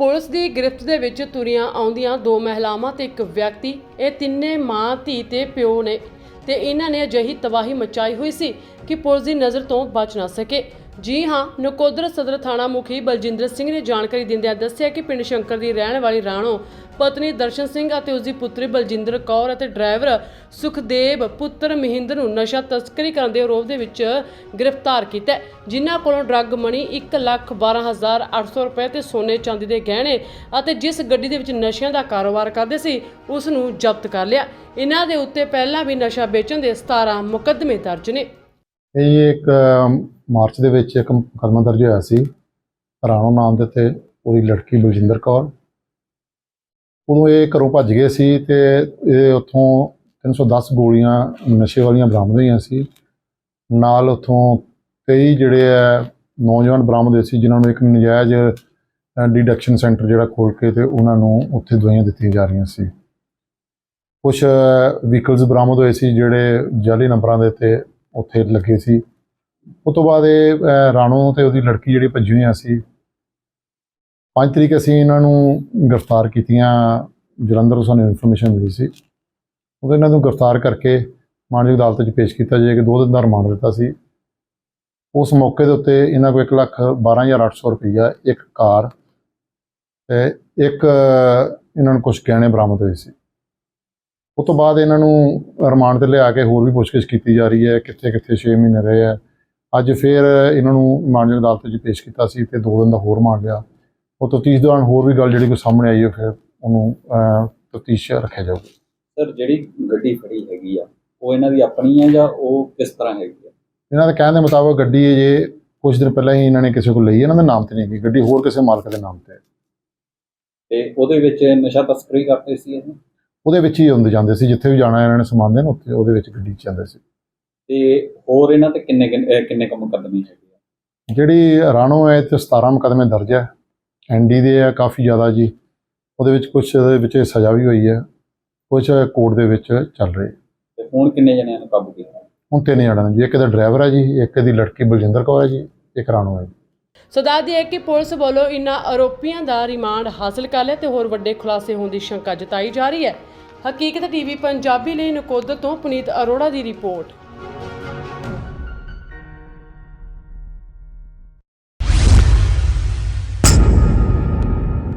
Police ਦੀ ਗ੍ਰਿਫਤ ਦੇ ਵਿੱਚ ਤੁਰੀਆਂ ਆਉਂਦੀਆਂ ਦੋ ਮਹਿਲਾਵਾਂ ਤੇ ਇੱਕ ਵਿਅਕਤੀ, ਇਹ ਤਿੰਨੇ ਮਾਂ, ਧੀ ਤੇ ਪਿਓ ਨੇ ਤੇ ਇਹਨਾਂ ਨੇ ਅਜਿਹੀ ਤਬਾਹੀ ਮਚਾਈ ਹੋਈ ਸੀ ਕਿ ਪੁਲਿਸ ਦੀ ਨਜ਼ਰ ਤੋਂ ਬਚ ਨਾ ਸਕੇ। ਜੀ ਹਾਂ ਨਕੋਦਰ ਸਦਰ ਥਾਣਾ ਮੁਖੀ ਬਲਜਿੰਦਰ ਸਿੰਘ ਨੇ ਜਾਣਕਾਰੀ ਦਿੰਦਿਆਂ ਦੱਸਿਆ ਕਿ ਪਿੰਡ ਸ਼ੰਕਰ ਦੀ ਰਹਿਣ ਵਾਲੀ ਰਾਣੋ ਪਤਨੀ ਦਰਸ਼ਨ ਸਿੰਘ ਅਤੇ ਉਸ ਦੀ ਪੁੱਤਰੀ ਬਲਜਿੰਦਰ ਕੌਰ ਅਤੇ ਡਰਾਈਵਰ ਸੁਖਦੇਵ ਪੁੱਤਰ ਮਹਿੰਦਰ ਨੂੰ ਨਸ਼ਾ ਤਸਕਰੀ ਕਰਨ ਦੇ ਆਰੋਪ ਦੇ ਵਿੱਚ ਗ੍ਰਿਫਤਾਰ ਕੀਤਾ ਹੈ, ਜਿਨ੍ਹਾਂ ਕੋਲੋਂ ਡਰੱਗ ਮਨੀ 112800 ਰੁਪਏ ਤੇ ਸੋਨੇ ਚਾਂਦੀ ਦੇ ਗਹਿਣੇ ਅਤੇ ਜਿਸ ਗੱਡੀ ਦੇ ਵਿੱਚ ਨਸ਼ਿਆਂ ਦਾ ਕਾਰੋਬਾਰ ਕਰਦੇ ਸੀ ਉਸ ਨੂੰ ਜ਼ਬਤ ਕਰ ਲਿਆ। ਇਹਨਾਂ ਦੇ ਉੱਤੇ ਪਹਿਲਾਂ ਵੀ ਨਸ਼ਾ ਵੇਚਣ ਦੇ 17 ਮੁਕੱਦਮੇ ਦਰਜ ਨੇ। ਇਹ ਇੱਕ ਅਮ, ਮਾਰਚ ਦੇ ਵਿੱਚ ਇੱਕ ਮੁਕੱਦਮਾ ਦਰਜ ਹੋਇਆ ਸੀ। ਰਾਣੋ ਨਾਮ ਦੇ ਤੇ ਉਹਦੀ ਲੜਕੀ ਬਲਜਿੰਦਰ ਕੌਰ। ਉਦੋਂ ਇਹ ਘਰੋਂ ਭੱਜ ਗਏ ਸੀ ਤੇ ਇਹ ਉੱਥੋਂ 310 ਗੋਲੀਆਂ ਨਸ਼ੇ ਵਾਲੀਆਂ ਬਰਾਮਦ ਹੋਈਆਂ ਸੀ। ਨਾਲ ਉੱਥੋਂ ਕਈ ਜਿਹੜੇ ਆ ਨੌਜਵਾਨ ਬਰਾਮਦ ਹੋਏ ਸੀ, ਜਿਨ੍ਹਾਂ ਨੂੰ ਇੱਕ ਨਜਾਇਜ਼ ਡਿਡਕਸ਼ਨ ਸੈਂਟਰ ਜਿਹੜਾ ਖੋਲ ਕੇ ਤੇ ਉਹਨਾਂ ਨੂੰ ਉੱਥੇ ਦਵਾਈਆਂ ਦਿੱਤੀਆਂ ਜਾ ਰਹੀਆਂ ਸੀ। ਕੁਝ ਵਹੀਕਲਸ ਬਰਾਮਦ ਹੋਏ ਸੀ, ਜਿਹੜੇ ਜਾਲੀ ਨੰਬਰਾਂ ਦੇ ਤੇ ਉੱਥੇ ਲੱਗੇ ਸੀ। ਉਸ ਤੋਂ ਬਾਅਦ ਇਹ ਅਹ, ਰਾਣੋ ਤੇ ਉਹਦੀ ਲੜਕੀ ਜਿਹੜੀ ਭੱਜੀ ਹੋਈਆਂ ਸੀ। ਪੰਜ ਤਰੀਕ ਅਸੀਂ ਇਹਨਾਂ ਨੂੰ ਗ੍ਰਿਫਤਾਰ ਕੀਤੀਆਂ। ਜਲੰਧਰ ਤੋਂ ਸਾਨੂੰ ਇਨਫੋਰਮੇਸ਼ਨ ਮਿਲੀ ਸੀ। ਉਹਦੇ ਇਹਨਾਂ ਨੂੰ ਗ੍ਰਿਫਤਾਰ ਕਰਕੇ ਮਾਨਯੋਗ ਅਦਾਲਤ 'ਚ ਪੇਸ਼ ਕੀਤਾ ਜੇ ਕਿ ਦੋ ਦਿਨ ਦਾ ਰਿਮਾਂਡ ਦਿੱਤਾ ਸੀ। ਉਸ ਮੌਕੇ ਦੇ ਉੱਤੇ ਇਹਨਾਂ ਕੋਲ ਇੱਕ ਲੱਖ 12800 ਰੁਪਈਆ ਇੱਕ ਕਾਰ ਤੇ ਇੱਕ ਇਹਨਾਂ ਨੂੰ ਕੁਝ ਗਹਿਣੇ ਬਰਾਮਦ ਹੋਏ ਸੀ। ਉਸ ਤੋਂ ਬਾਅਦ ਇਹਨਾਂ ਨੂੰ ਰਿਮਾਂਡ ਤੇ ਲਿਆ ਕੇ ਹੋਰ ਵੀ ਪੁੱਛਗਿੱਛ ਕੀਤੀ ਜਾ ਰਹੀ ਹੈ। ਕਿੱਥੇ ਕਿੱਥੇ 6 ਮਹੀਨੇ ਰਹੇ ਹੈ ਅੱਜ ਫਿਰ ਇਹਨਾਂ ਨੂੰ ਮਾਨਯੋਗ ਅਦਾਲਤ 'ਚ ਪੇਸ਼ ਕੀਤਾ ਸੀ ਤੇ ਦੋ ਦਿਨ ਦਾ ਹੋਰ ਰਿਮਾਂਡ ਲਿਆ। ਉਹ ਤਫਤੀਸ਼ ਦੌਰਾਨ ਹੋਰ ਵੀ ਗੱਲ ਜਿਹੜੀ ਕੋਈ ਸਾਹਮਣੇ ਆਈ ਹੈ ਫਿਰ ਉਹਨੂੰ ਤਫਤੀਸ਼ ਰੱਖਿਆ ਜਾਊਗਾ। ਸਰ ਜਿਹੜੀ ਗੱਡੀ ਫੜੀ ਹੈਗੀ ਆ ਉਹ ਇਹਨਾਂ ਦੀ ਆਪਣੀ ਹੈ ਜਾਂ ਉਹ ਕਿਸ ਤਰ੍ਹਾਂ ਹੈਗੀ ਆ? ਇਹਨਾਂ ਦੇ ਕਹਿਣ ਦੇ ਮੁਤਾਬਕ ਗੱਡੀ ਇਹ ਜੇ ਕੁਝ ਦਿਨ ਪਹਿਲਾਂ ਹੀ ਇਹਨਾਂ ਨੇ ਕਿਸੇ ਕੋਲ ਲਈ ਹੈ, ਇਹਨਾਂ ਦੇ ਨਾਮ ਤੇ ਨਹੀਂ ਹੈਗੀ। ਗੱਡੀ ਹੋਰ ਕਿਸੇ ਮਾਲਕ ਦੇ ਨਾਮ ਤੇ ਹੈ। ਤੇ ਉਹਦੇ ਵਿੱਚ ਨਸ਼ਾ ਤਸਕਰੀ ਕਰਦੇ ਸੀ ਇਹ ਉਹਦੇ ਵਿੱਚ ਹੀ ਹੁੰਦੇ ਜਾਂਦੇ ਸੀ ਜਿੱਥੇ ਵੀ ਜਾਣਾ ਇਹਨਾਂ ਨੇ ਸਮਾਨ ਦੇਣ ਉੱਥੇ ਉਹਦੇ ਵਿੱਚ ਗੱਡੀ 'ਚ ਜਾਂਦੇ ਸੀ। ਤੇ ਹੋਰ ਇਹਨਾਂ ਤੇ ਕਿੰਨੇ ਕਿੰਨੇ ਅਹ ਕਿੰਨੇ ਕੁ ਮੁਕੱਦਮੇ ਹੈਗੇ ਆ? ਜਿਹੜੀ ਰਾਣੋ ਹੈ ਤੇ 17 ਮੁਕੱਦਮੇ ਦਰਜ ਹੈ। ਐਨਡੀ ਦੇ ਆ ਕਾਫੀ ਜ਼ਿਆਦਾ ਜੀ। ਉਹਦੇ ਵਿੱਚ ਕੁਝ ਦੇ ਵਿੱਚ ਸਜ਼ਾ ਵੀ ਹੋਈ ਹੈ। ਕੁਝ ਕੋਰਟ ਦੇ ਵਿੱਚ ਚੱਲ ਰਹੀ। ਤੇ ਹੁਣ ਕਿੰਨੇ ਜਣਿਆਂ ਨੂੰ ਕਾਬੂ ਕੀਤਾ? ਹੁਣ ਤਿੰਨ ਜਣਾਂ ਨੇ ਜੀ। ਇੱਕ ਇਹਦਾ ਡਰਾਈਵਰ ਹੈ ਜੀ ਇੱਕ ਇਹਦੀ ਲੜਕੀ ਬਲਜਿੰਦਰ ਕੌਰ ਹੈ ਜੀ ਇੱਕ ਰਾਣੋ ਹੈ ਜੀ। ਸੋ ਦੱਸ ਦਈਏ ਕਿ ਪੁਲਿਸ ਵੱਲੋਂ ਇਨ੍ਹਾਂ ਆਰੋਪੀਆਂ ਦਾ ਰਿਮਾਂਡ ਹਾਸਲ ਕਰ ਲਿਆ ਤੇ ਹੋਰ ਵੱਡੇ ਖੁਲਾਸੇ ਹੋਣ ਦੀ ਸ਼ੰਕਾ ਜਤਾਈ ਜਾ ਰਹੀ ਹੈ। ਹਕੀਕਤ ਟੀਵੀ ਪੰਜਾਬੀ ਲਈ ਨਕੋਦਰ ਤੋਂ ਪੁਨੀਤ ਅਰੋੜਾ ਦੀ ਰਿਪੋਰਟ।